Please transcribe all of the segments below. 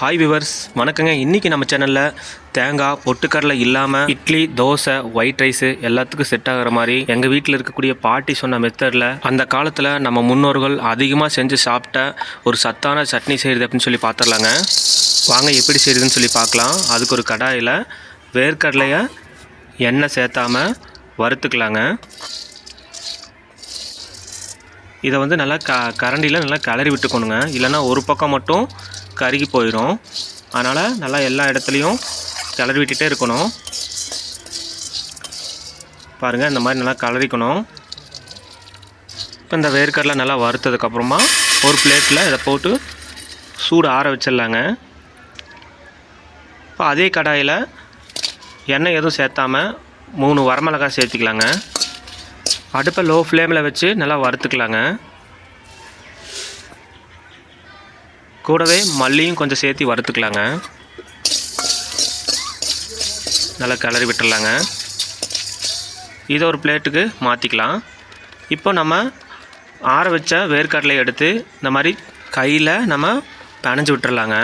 Hi viewers வணக்கங்க. இன்றைக்கி நம்ம சேனலில் தேங்காய் பொட்டுக்கடலை இல்லாமல் இட்லி தோசை ஒயிட் ரைஸு எல்லாத்துக்கும் செட் ஆகிற மாதிரி எங்கள் வீட்டில் இருக்கக்கூடிய பாட்டி சொன்ன மெத்தடில் அந்த காலத்தில் நம்ம முன்னோர்கள் அதிகமாக செஞ்சு சாப்பிட்ட ஒரு சத்தான சட்னி செய்கிறது அப்படின்னு சொல்லி பார்த்துடலாங்க வாங்க எப்படி செய்யுதுன்னு சொல்லி பார்க்கலாம் அதுக்கு ஒரு கடாயில் வேர்க்கடலையை எண்ணெய் சேர்த்தாம வறுத்துக்கலாங்க. இதை வந்து நல்லா க கரண்டியில் நல்லா கிளறி விட்டுக்கணுங்க. இல்லைன்னா ஒரு பக்கம் மட்டும் கருகி போயிடும் அதனால் நல்லா எல்லா இடத்துலையும் கிளறி விட்டுகிட்டே இருக்கணும். பாருங்கள் இந்த மாதிரி நல்லா கிளறிக்கணும். இப்போ இந்த வேர்க்கடலை நல்லா வறுத்ததுக்கப்புறமா ஒரு பிளேட்டில் இதை போட்டு சூடு ஆற வச்சிடலாங்க. இப்போ அதே கடாயில் எண்ணெய் எதுவும் சேர்த்தாம மூணு வரமிளகாய் சேர்த்துக்கலாங்க. அடுப்பை லோ ஃப்ளேமில் வச்சு நல்லா வறுத்துக்கலாங்க. கூடவே மல்லியும் கொஞ்சம் சேர்த்து வறுத்துக்கலாங்க. நல்லா கிளறி விட்டுடலாங்க இதை ஒரு பிளேட்டுக்கு மாற்றிக்கலாம் இப்போ நம்ம ஆற வச்ச வேர்க்கடலையை எடுத்து இந்த மாதிரி கையில் நம்ம பனைஞ்சு விட்டுறலாங்க.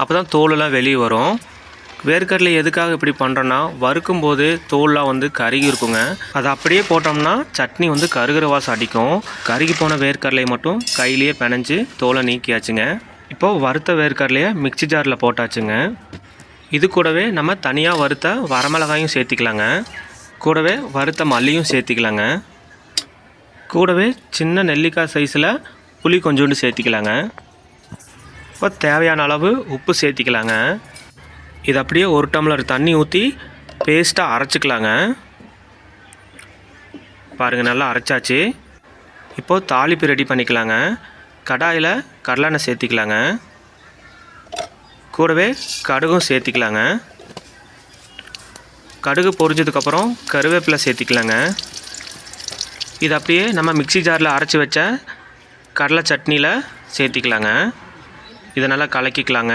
அப்போ தான் தோலெல்லாம் வெளியே வரும். வேர்க்கடலை எதுக்காக இப்படி பண்ணுறோன்னா வறுக்கும் போது தோல்லாம் வந்து கருகி இருக்குங்க. அதை அப்படியே போட்டோம்னா சட்னி வந்து கருகிற வாசம் அடிக்கும் கருகி போன வேர்க்கடலையை மட்டும் கையிலேயே பிணைஞ்சு தோலை நீக்கியாச்சுங்க. இப்போது வறுத்த வேர்க்கடலையை மிக்ஸி ஜாரில் போட்டாச்சுங்க. இது கூடவே நம்ம தனியாக வறுத்த வரமிளகாயும் சேர்த்திக்கலாங்க. கூடவே வறுத்த மல்லியும் சேர்த்திக்கலாங்க. கூடவே சின்ன நெல்லிக்காய் சைஸில் புளி கொஞ்சோண்டு சேர்த்திக்கலாங்க. இப்போ தேவையான அளவு உப்பு சேர்த்திக்கலாங்க. இது அப்படியே ஒரு டம்ளர் தண்ணி ஊற்றி பேஸ்ட்டாக அரைச்சிக்கலாங்க. பாருங்கள் நல்லா அரைச்சாச்சு. இப்போது தாளிப்பு ரெடி பண்ணிக்கலாங்க. கடாயில் கடலெண்ணெய் சேர்த்திக்கலாங்க. கூடவே கடுகும் சேர்த்திக்கலாங்க. கடுகு பொரிஞ்சதுக்கப்புறம் கருவேப்பிலை சேர்த்திக்கலாங்க. இது அப்படியே நம்ம மிக்ஸி ஜாரில் அரைச்சி வச்ச கடலை சட்னியில் சேர்த்திக்கலாங்க. இதை நல்லா கலக்கிக்கலாங்க.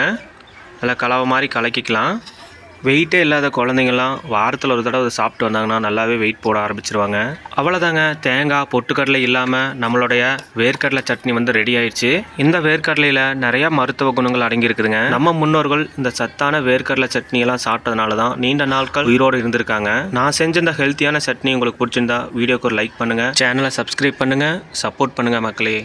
நல்லா கலவை மாதிரி கலக்கிக்கலாம். வெயிட்டே இல்லாத குழந்தைங்கள்லாம் வாரத்தில் ஒரு தடவை சாப்பிட்டு வந்தாங்கன்னா நல்லாவே வெயிட் போட ஆரம்பிச்சிருவாங்க. அவ்வளோதாங்க தேங்காய் பொட்டுக்கடலை இல்லாமல் நம்மளுடைய வேர்க்கடலை சட்னி வந்து ரெடி ஆயிடுச்சு. இந்த வேர்க்கடலையில் நிறையா மருத்துவ குணங்கள் அடங்கியிருக்குதுங்க. நம்ம முன்னோர்கள் இந்த சத்தான வேர்க்கடலை சட்னியெல்லாம் சாப்பிட்டதுனால தான் நீண்ட நாட்கள் உயிரோடு இருந்திருக்காங்க. நான் செஞ்ச இந்த ஹெல்த்தியான சட்னி உங்களுக்கு பிடிச்சிருந்தா வீடியோக்கு ஒரு லைக் பண்ணுங்கள் சேனலை சப்ஸ்கிரைப் பண்ணுங்கள் சப்போர்ட் பண்ணுங்கள் மக்களே.